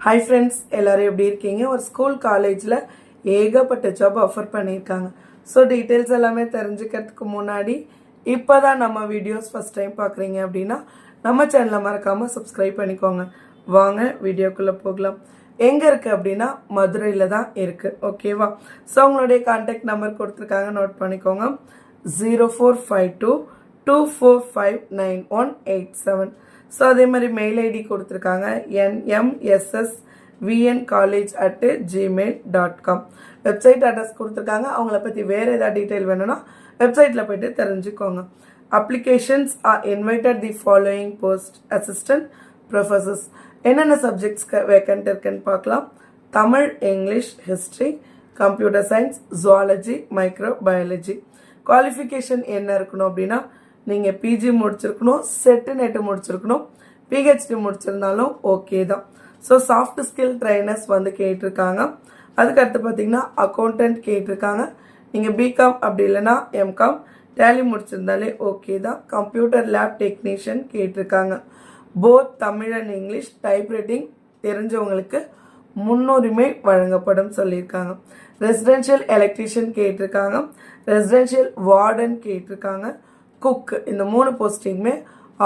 Hi friends எல்லோரும் எப்படி இருக்கீங்க? ஒரு ஸ்கூல் காலேஜில் ஏகப்பட்ட ஜாப் ஆஃபர் பண்ணியிருக்காங்க. ஸோ டீட்டெயில்ஸ் எல்லாமே தெரிஞ்சுக்கிறதுக்கு முன்னாடி இப்போ தான் நம்ம வீடியோஸ் ஃபஸ்ட் டைம் பார்க்குறீங்க அப்படின்னா நம்ம சேனலை மறக்காமல் சப்ஸ்கிரைப் பண்ணிக்கோங்க. வாங்க வீடியோக்குள்ளே போகலாம். எங்கே இருக்குது அப்படின்னா மதுரையில் தான் இருக்குது ஓகேவா ஸோ அவங்களுடைய கான்டாக்ட் நம்பர் கொடுத்துருக்காங்க நோட் பண்ணிக்கோங்க. Zero four five two two four five nine one eight seven so அதே மாதிரி மெயில் ஐடி கொடுத்துருக்காங்க. NMSS VN college at gmail dot com website address கொடுத்துருக்காங்க. அவங்கள பற்றி வேறு ஏதாவது டீட்டெயில் வேணும்னா வெப்சைட்டில் போயிட்டு தெரிஞ்சுக்கோங்க. Applications are invited the following post assistant professors என்னென்ன சப்ஜெக்ட்ஸ்க்கு வேக்கண்ட் இருக்குன்னு பார்க்கலாம். Tamil English history computer science zoology microbiology qualification என்ன இருக்கணும் அப்படின்னா நீங்கள் பிஜி முடிச்சிருக்கணும் செட்டு நெட்டு முடிச்சிருக்கணும் பிஹெச்டி முடிச்சிருந்தாலும் ஓகே தான். ஸோ சாஃப்ட் ஸ்கில் ட்ரைனர்ஸ் வந்து கேட்டிருக்காங்க. அதுக்கடுத்து பார்த்தீங்கன்னா அக்கௌண்டன்ட் கேட்டிருக்காங்க. நீங்கள் பிகாம் அப்படி இல்லைன்னா எம்காம் டேலி முடிச்சிருந்தாலே ஓகே தான். கம்ப்யூட்டர் லேப் டெக்னீஷியன் கேட்டிருக்காங்க. Both Tamil and English typewriting தெரிஞ்சவங்களுக்கு முன்னுரிமை வழங்கப்படும் சொல்லியிருக்காங்க. ரெசிடென்ஷியல் எலக்ட்ரிஷியன் கேட்டிருக்காங்க. ரெசிடென்ஷியல் வார்டன் கேட்டிருக்காங்க. குக் இந்த மூணு போஸ்டிங்குமே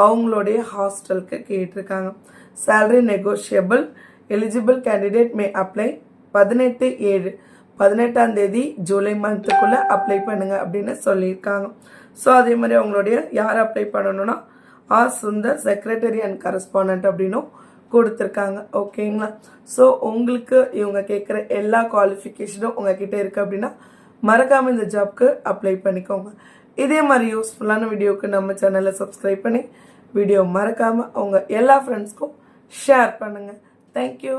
அவங்களுடைய ஹாஸ்டலுக்கு கேட்டிருக்காங்க. Salary negotiable eligible candidate may apply பதினெட்டு ஏழு. பதினெட்டாம் தேதி ஜூலை மந்த்துக்குள்ளே அப்ளை பண்ணுங்க அப்படின்னு சொல்லியிருக்காங்க. ஸோ அதே மாதிரி அவங்களுடைய யார் அப்ளை பண்ணணும்னா R Sundar secretary and correspondent அப்படின்னும் கொடுத்துருக்காங்க. ஓகேங்களா ஸோ உங்களுக்கு இவங்க கேட்குற எல்லா குவாலிஃபிகேஷனும் உங்ககிட்ட இருக்குது அப்படின்னா மறக்காமல் இந்த ஜாப்க்கு அப்ளை பண்ணிக்கோங்க. இதே மாதிரி யூஸ்ஃபுல்லான வீடியோவுக்கு நம்ம சேனலை சப்ஸ்கிரைப் பண்ணி வீடியோ மறக்காமல் உங்கள் எல்லா ஃப்ரெண்ட்ஸ்க்கும் ஷேர் பண்ணுங்கள் தேங்க்யூ